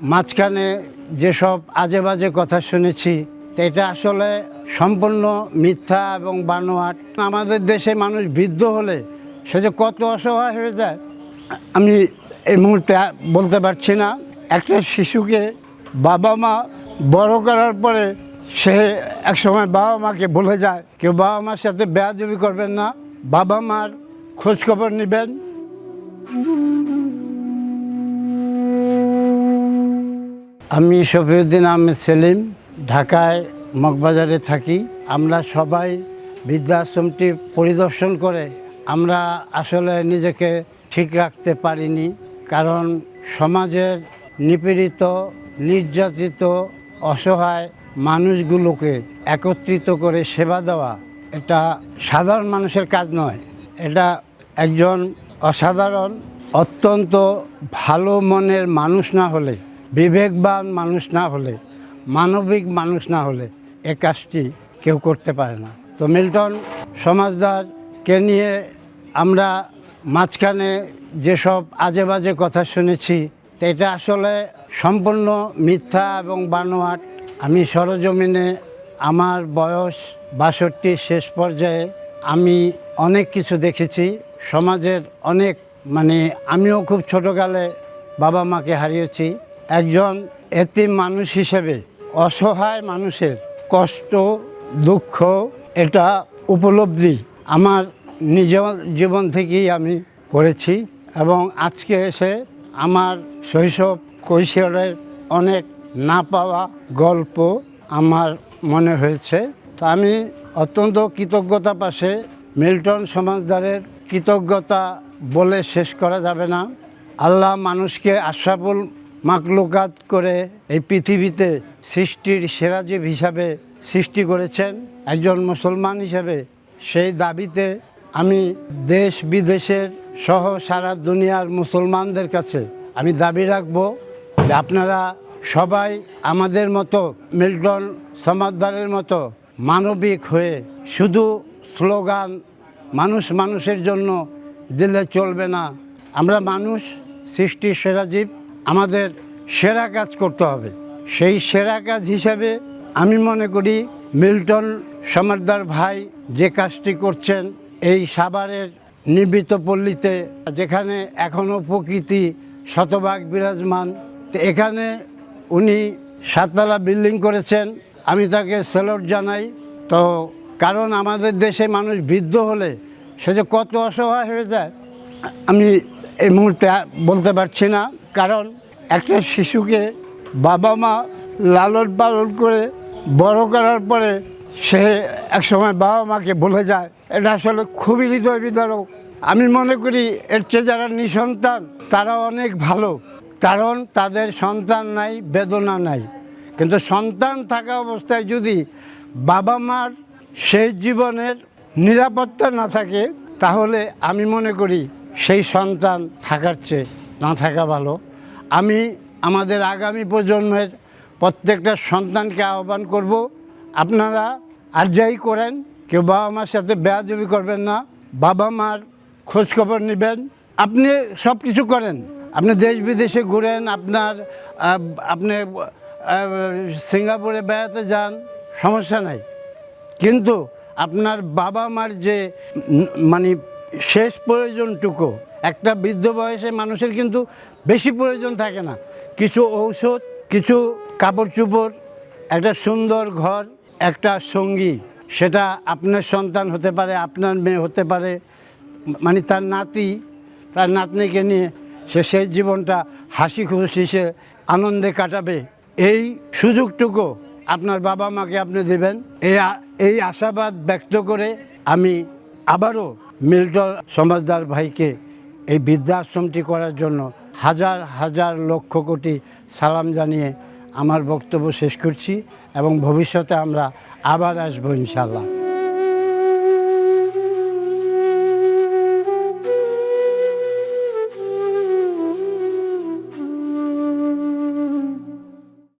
মাঝখানে যেসব আজে বাজে কথা শুনেছি, এটা আসলে সম্পূর্ণ মিথ্যা এবং বানোয়াট। আমাদের দেশে মানুষ বৃদ্ধ হলে সে যে কত অসহায় হয়ে যায়, আমি এই মুহূর্তে বলতে পারছি না। একটা শিশুকে বাবা মা বড় করার পরে সে একসময় বাবা মাকে বলে যায়, কেউ বাবা মার সাথে বেয়াদবি করবেন না, বাবা মার খোঁজ খবর নেবেন। আমি শফিউদ্দিন আহমেদ সেলিম, ঢাকায় মগবাজারে থাকি। আমরা সবাই বৃদ্ধাশ্রমটি পরিদর্শন করে। আমরা আসলে নিজেকে ঠিক রাখতে পারিনি, কারণ সমাজের নিপীড়িত, নির্যাতিত, অসহায় মানুষগুলোকে একত্রিত করে সেবা দেওয়া এটা সাধারণ মানুষের কাজ নয়। এটা একজন অসাধারণ, অত্যন্ত ভালো মনের মানুষ না হলে বিবেকবান মানুষ না হলে, মানবিক মানুষ না হলে এ কাজটি কেউ করতে পারে না। তো মিল্টন সমাজদারকে নিয়ে আমরা মাঝখানে যেসব আজে বাজে কথা শুনেছি এটা আসলে সম্পূর্ণ মিথ্যা এবং বানোয়াট। আমি সরজমিনে আমার বয়স বাষট্টি, শেষ পর্যায়ে আমি অনেক কিছু দেখেছি। সমাজের অনেক মানে আমিও খুব ছোটোকালে বাবা মাকে হারিয়েছি। একজন এতিম মানুষ হিসেবে অসহায় মানুষের কষ্ট, দুঃখ, এটা উপলব্ধি আমার নিজ জীবন থেকেই আমি করেছি এবং আজকে এসে আমার শৈশব কৈশোরের অনেক না পাওয়া গল্প আমার মনে হয়েছে। তো আমি অত্যন্ত কৃতজ্ঞতা পাশে মিল্টন সমাজদারের কৃতজ্ঞতা বলে শেষ করা যাবে না। আল্লাহ মানুষকে আশরাফুল মাকলুকাত করে এই পৃথিবীতে সৃষ্টির সেরাজীব হিসাবে সৃষ্টি করেছেন একজন মুসলমান হিসাবে। সেই দাবিতে আমি দেশ বিদেশের সহ সারা দুনিয়ার মুসলমানদের কাছে আমি দাবি রাখব যে আপনারা সবাই আমাদের মতো মিল্টন সমাদদারের মতো মানবিক হয়ে শুধু স্লোগান মানুষ মানুষের জন্য দিলে চলবে না। আমরা মানুষ, সৃষ্টির সেরা জীব আমাদের সেরা কাজ করতে হবে। সেই সেরা কাজ হিসাবে আমি মনে করি মিল্টন সমাদদার ভাই যে কাজটি করছেন, এই সাভারের নিবৃত পল্লীতে, যেখানে এখনও প্রকৃতি শতভাগ বিরাজমান তো এখানে উনি সাততলা বিল্ডিং করেছেন, আমি তাকে সেলট জানাই। তো কারণ আমাদের দেশে মানুষ বৃদ্ধ হলে সে যে কত অসহায় হয়ে যায়, আমি এই মুহূর্তে বলতে পারছি না। কারণ একটা শিশুকে বাবা মা লালন পালন করে বড় করার পরে সে একসময় বাবা মাকে ভুলে যায়। এটা আসলে খুবই হৃদয় বিদারক আমি মনে করি এর চেয়ে যারা নিঃসন্তান, তারা অনেক ভালো। কারণ তাদের সন্তান নাই, বেদনা নাই। কিন্তু সন্তান থাকা অবস্থায় যদি বাবা মার সেই জীবনের নিরাপত্তা না থাকে, তাহলে আমি মনে করি সেই সন্তান থাকার চেয়ে না থাকা ভালো। আমি আমাদের আগামী প্রজন্মের প্রত্যেকটা সন্তানকে আহ্বান করব, আপনারা আর যাই করেন, কেউ বাবা মার সাথে বেয়াদবি করবেন না, বাবা মার খোঁজখবর নেবেন, আপনি সব কিছু করেন। আপনি দেশ বিদেশে ঘুরেন, আপনার আপনি সিঙ্গাপুরে বেড়াতে যান, সমস্যা নাই। কিন্তু আপনার বাবা মার যে মানে শেষ প্রয়োজনটুকু একটা বৃদ্ধ বয়সে মানুষের কিন্তু বেশি প্রয়োজন থাকে না। কিছু ঔষধ, কিছু কাপড় চোপড় একটা সুন্দর ঘর, একটা সঙ্গী, সেটা আপনার সন্তান হতে পারে, আপনার মেয়ে হতে পারে মানে তার নাতি, তার নাতনিকে নিয়ে সে সেই জীবনটা হাসি খুশি সে আনন্দে কাটাবে। এই সুযোগটুকু আপনার বাবা মাকে আপনি দেবেন। এই এই আশাবাদ ব্যক্ত করে আমি আবারও মিল্টন সমাজদার ভাইকে এই বৃদ্ধাশ্রমটি করার জন্য হাজার হাজার লক্ষ কোটি সালাম জানিয়ে আমার বক্তব্য শেষ করছি এবং ভবিষ্যতে আমরা আবার আসব ইনশাল্লাহ